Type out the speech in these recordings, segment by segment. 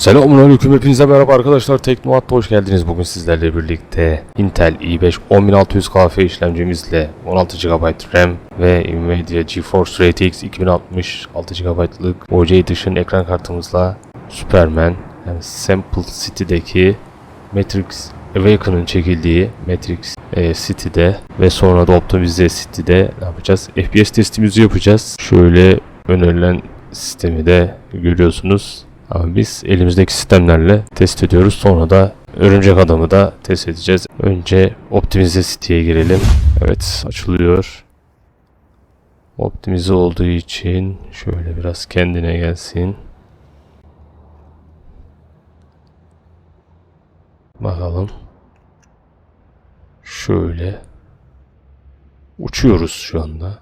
Selamünaleyküm hepinize merhaba arkadaşlar Teknoat'ta hoş geldiniz. Bugün sizlerle birlikte Intel i5 10600KF işlemcimizle 16 GB RAM ve Nvidia GeForce RTX 2060 6 GB'lık OC Edition ekran kartımızla Superman yani Sample City'deki Matrix Awaken'ın çekildiği Matrix e, City'de ve sonra da Optimize City'de ne yapacağız? FPS testimizi yapacağız. Şöyle önerilen sistemi de görüyorsunuz. Ama biz elimizdeki sistemlerle test ediyoruz. Sonra da örümcek adamı da test edeceğiz. Önce optimize siteye girelim. Evet açılıyor. Optimize olduğu için şöyle biraz kendine gelsin. Bakalım. Şöyle. Uçuyoruz şu anda.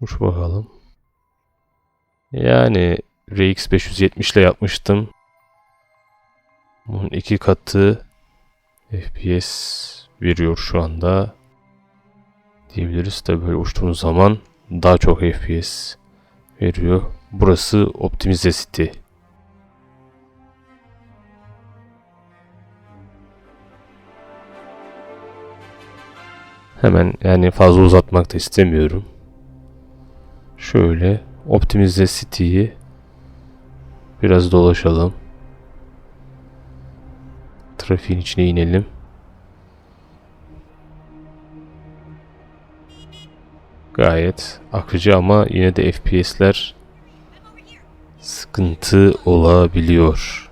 Uç bakalım. Yani RX 570 ile yapmıştım. Bunun iki katı FPS veriyor şu anda. Diyebiliriz tabi böyle uçtuğunuz zaman daha çok FPS veriyor. Burası Optimize City. Hemen yani fazla uzatmak da istemiyorum. Şöyle Optimize City'yi Biraz dolaşalım. Trafiğin içine inelim. Gayet akıcı ama yine de FPS'ler sıkıntı olabiliyor.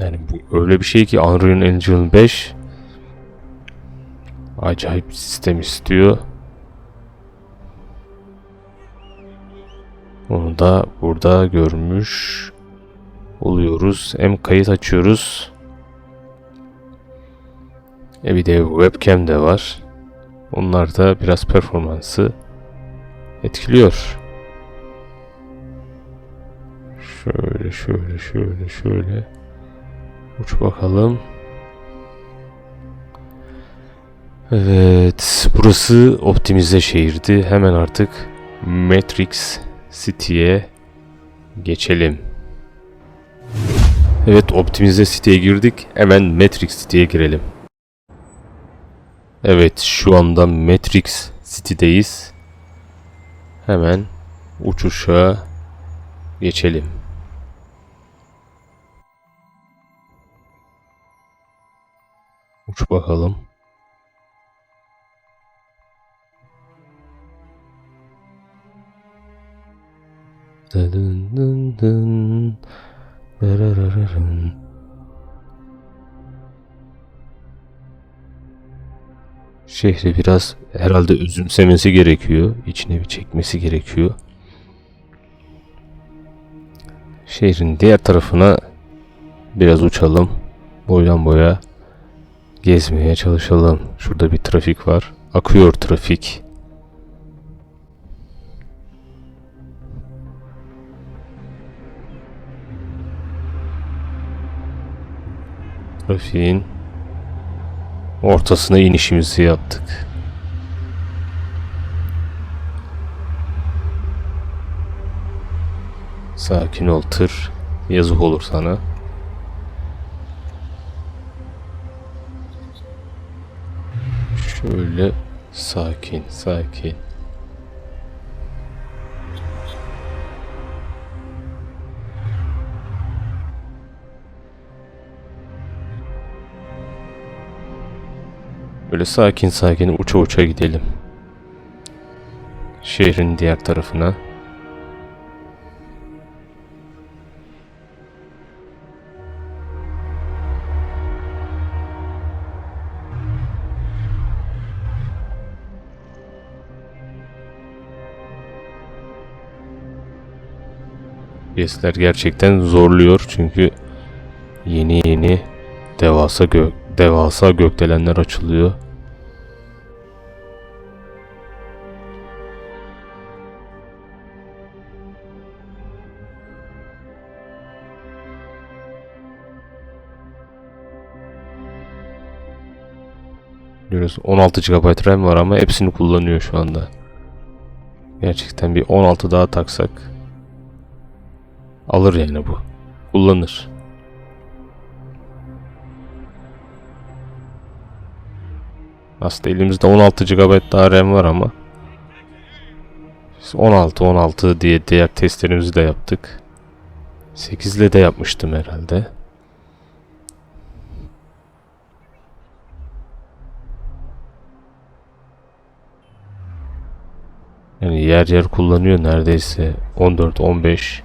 Yani bu öyle bir şey ki Unreal Engine 5 Acayip sistem istiyor. Onu da burada görmüş oluyoruz. Hem kayıt açıyoruz. E bir de webcam de var. Onlar da biraz performansı etkiliyor. Şöyle şöyle şöyle şöyle. Uç bakalım. Evet, burası optimize şehirdi. Hemen artık Matrix City'ye geçelim. Evet, optimize City'ye girdik. Hemen Matrix City'ye girelim. Evet, şu anda Matrix City'deyiz. Hemen uçuşa geçelim. Uç bakalım. Dın. Şehri biraz herhalde üzümsemesi gerekiyor. İçine bir çekmesi gerekiyor. Şehrin diğer tarafına biraz uçalım. Boydan boya gezmeye çalışalım. Şurada bir trafik var. Akıyor trafik. Trafiğin ortasına inişimizi yaptık. Sakin ol tır. Yazık olur sana. Şöyle sakin sakin. Böyle sakin sakin uça uça gidelim. Şehrin diğer tarafına. Yesler gerçekten zorluyor çünkü yeni yeni devasa gök devasa gökdelenler açılıyor. Görüyorsun 16 GB RAM var ama hepsini kullanıyor şu anda. Gerçekten bir 16 daha taksak alır yani bu. Kullanır. Aslında elimizde 16 GB daha RAM var ama biz 16 16 diye diğer testlerimizi de yaptık. 8 ile de yapmıştım herhalde. Yani yer yer kullanıyor neredeyse 14 15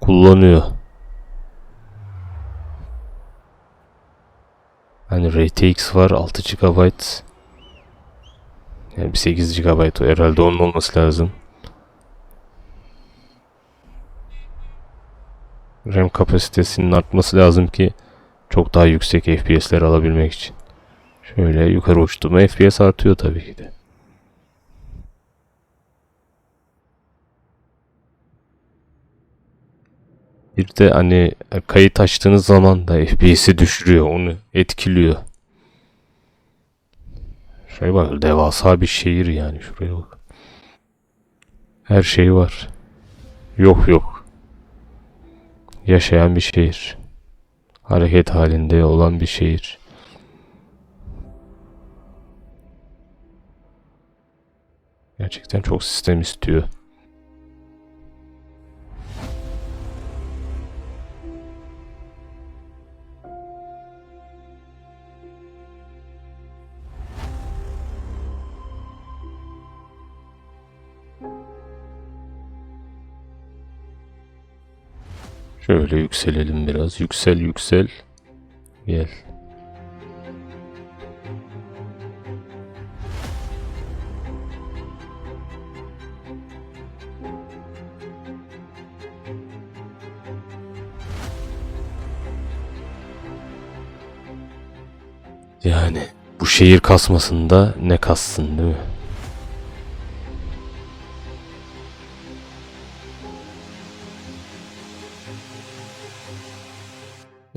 kullanıyor. Hani RTX var 6 GB. Yani bir 8 GB o herhalde onun olması lazım. RAM kapasitesinin artması lazım ki çok daha yüksek FPS'ler alabilmek için. Şöyle yukarı uçtu FPS artıyor tabii ki de. Bir de hani kayıt açtığınız zaman da FPS'i düşürüyor, onu etkiliyor. Şuraya bak, devasa bir şehir yani şuraya bak. Her şey var. Yok yok. Yaşayan bir şehir. Hareket halinde olan bir şehir. Gerçekten çok sistem istiyor. Şöyle yükselelim biraz. Yüksel yüksel. Gel. Yani bu şehir kasmasında ne kassın değil mi?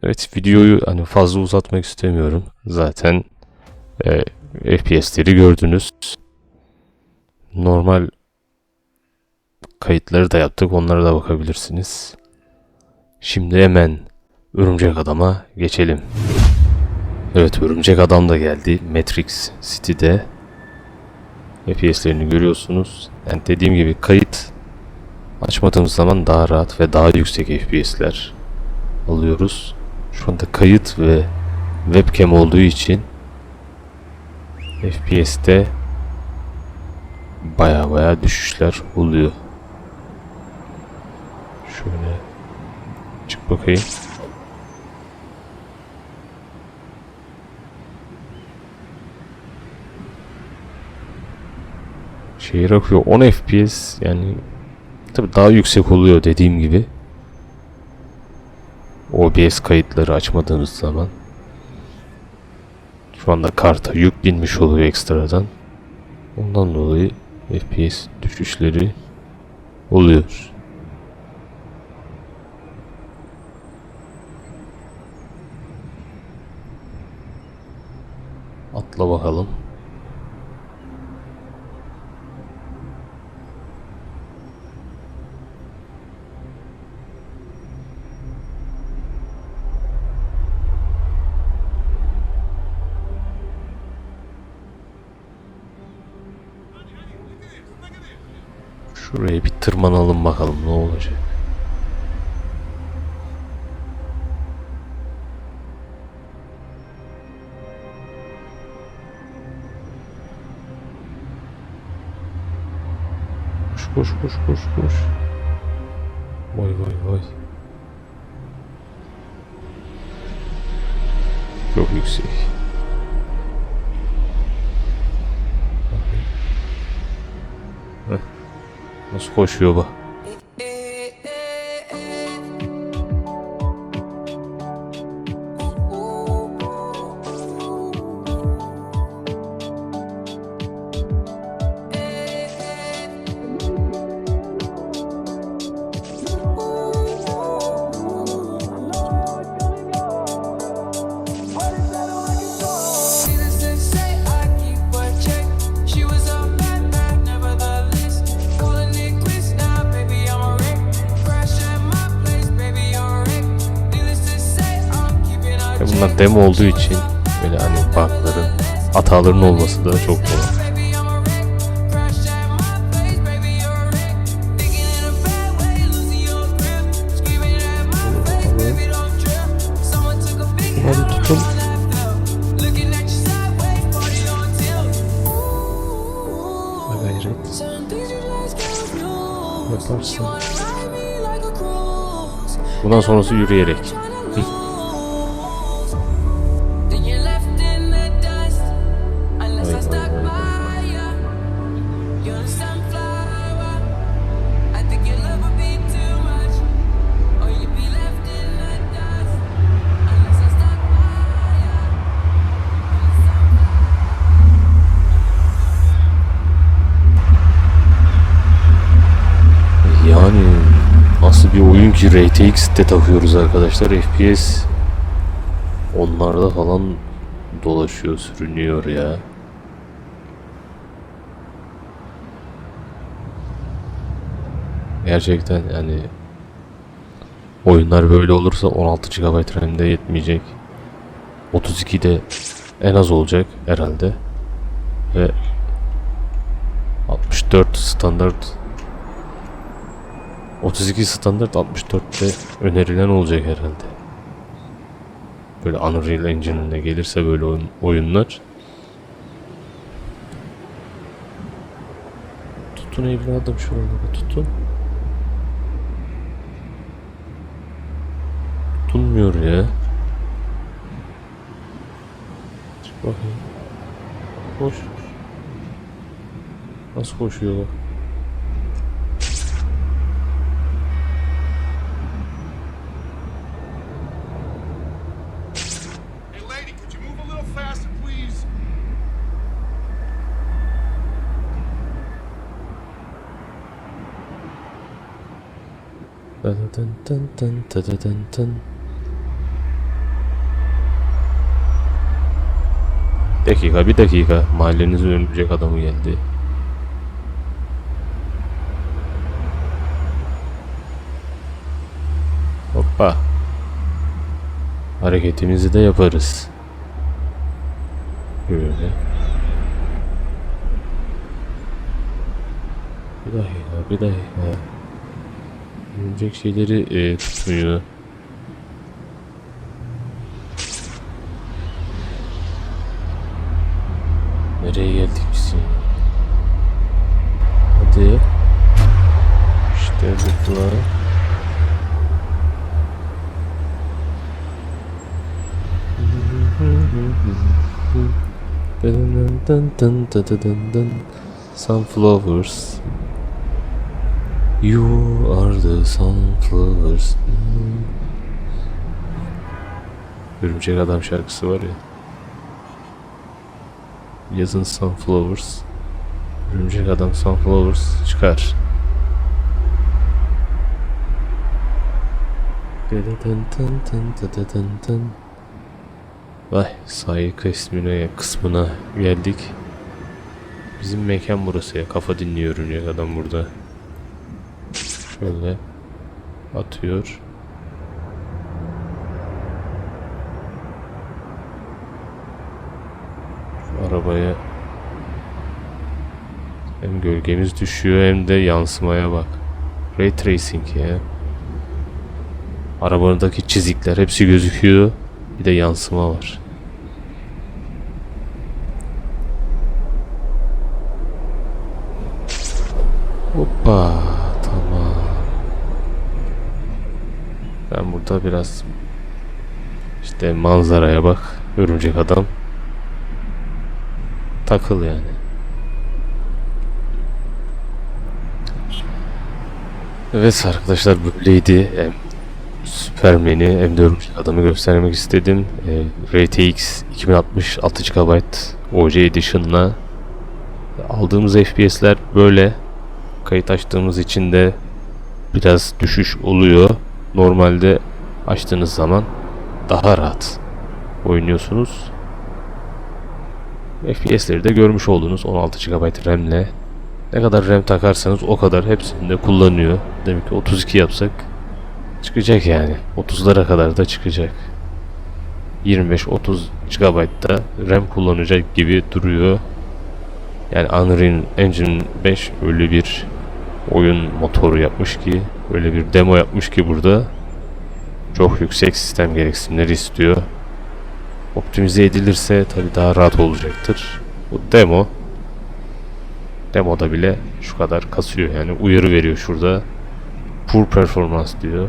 Evet videoyu hani fazla uzatmak istemiyorum. Zaten e, FPS'leri gördünüz. Normal kayıtları da yaptık. Onlara da bakabilirsiniz. Şimdi hemen Örümcek Adam'a geçelim. Evet Örümcek Adam da geldi. Matrix City'de. FPS'lerini görüyorsunuz. Yani dediğim gibi kayıt açmadığımız zaman daha rahat ve daha yüksek FPS'ler alıyoruz. Şu anda kayıt ve webcam olduğu için FPS'te baya baya düşüşler oluyor. Şöyle çık bakayım. Şehir akıyor 10 FPS yani tabi daha yüksek oluyor dediğim gibi. OBS kayıtları açmadığımız zaman şu anda karta yük binmiş oluyor ekstradan. Ondan dolayı FPS düşüşleri oluyor. Atla bakalım. Şuraya bir tırmanalım bakalım ne olacak. Koş koş koş koş koş. Vay vay vay. Çok yüksek. Nasıl koşuyor bu? Demo olduğu için böyle hani bug'ların, hataların olması da çok kolay. Hadi tutun. Gayret. Yaparsın. Bundan sonrası yürüyerek. Ki RTX'te takıyoruz arkadaşlar FPS onlarda falan dolaşıyor sürünüyor ya. Gerçekten yani oyunlar böyle olursa 16 GB RAM'de yetmeyecek. 32 de en az olacak herhalde. Ve 64 standart 32 standart 64'te önerilen olacak herhalde. Böyle Unreal Engine'ine gelirse böyle oyun, oyunlar. Tutun evladım şuralara tutun. Tutunmuyor ya. Çık bakayım. Koş. Nasıl koşuyor Dın dın dın dın dın dın dın dın. Dakika bir dakika mahallenizin örümcek adamı geldi. Hoppa. Hareketimizi de yaparız. Böyle. Bir dakika bir dakika. Örümcek şeyleri e, tutmuyor. Nereye geldik biz ya? Hadi. İşte dın. Sunflowers. You are the sunflowers. Örümcek Adam şarkısı var ya. Yazın Sunflowers. Örümcek Adam Sunflowers çıkar. Vay sahil kısmına, kısmına geldik. Bizim mekan burası ya. Kafa dinliyor örümcek adam burada. Şöyle atıyor. Arabaya hem gölgemiz düşüyor hem de yansımaya bak. Ray tracing ya. Arabadaki çizikler hepsi gözüküyor. Bir de yansıma var. Hoppa burada biraz işte manzaraya bak. Örümcek adam. Takıl yani. Evet arkadaşlar böyleydi. Hem Superman'i hem de örümcek adamı göstermek istedim. E, RTX 2060 6 GB OC Edition'la aldığımız FPS'ler böyle. Kayıt açtığımız için de biraz düşüş oluyor. Normalde açtığınız zaman daha rahat oynuyorsunuz. FPS'leri de görmüş oldunuz 16 GB RAM'le. Ne kadar RAM takarsanız o kadar hepsini de kullanıyor. Demek ki 32 yapsak çıkacak yani. 30'lara kadar da çıkacak. 25-30 GB'da RAM kullanacak gibi duruyor. Yani Unreal Engine 5 öyle bir oyun motoru yapmış ki, öyle bir demo yapmış ki burada çok yüksek sistem gereksinimleri istiyor. Optimize edilirse tabii daha rahat olacaktır. Bu demo demoda bile şu kadar kasıyor yani uyarı veriyor şurada. Poor performance diyor.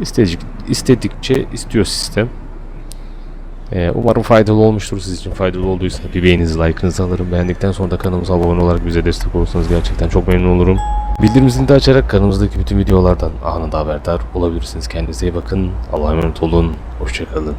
İstedik, istedikçe istiyor sistem. Ee, umarım faydalı olmuştur siz için. Faydalı olduysa bir beğeninizi, like'ınızı alırım. Beğendikten sonra da kanalımıza abone olarak bize destek olursanız gerçekten çok memnun olurum. Bildirim de açarak kanalımızdaki bütün videolardan anında haberdar olabilirsiniz. Kendinize iyi bakın. Allah'a emanet olun. Hoşçakalın.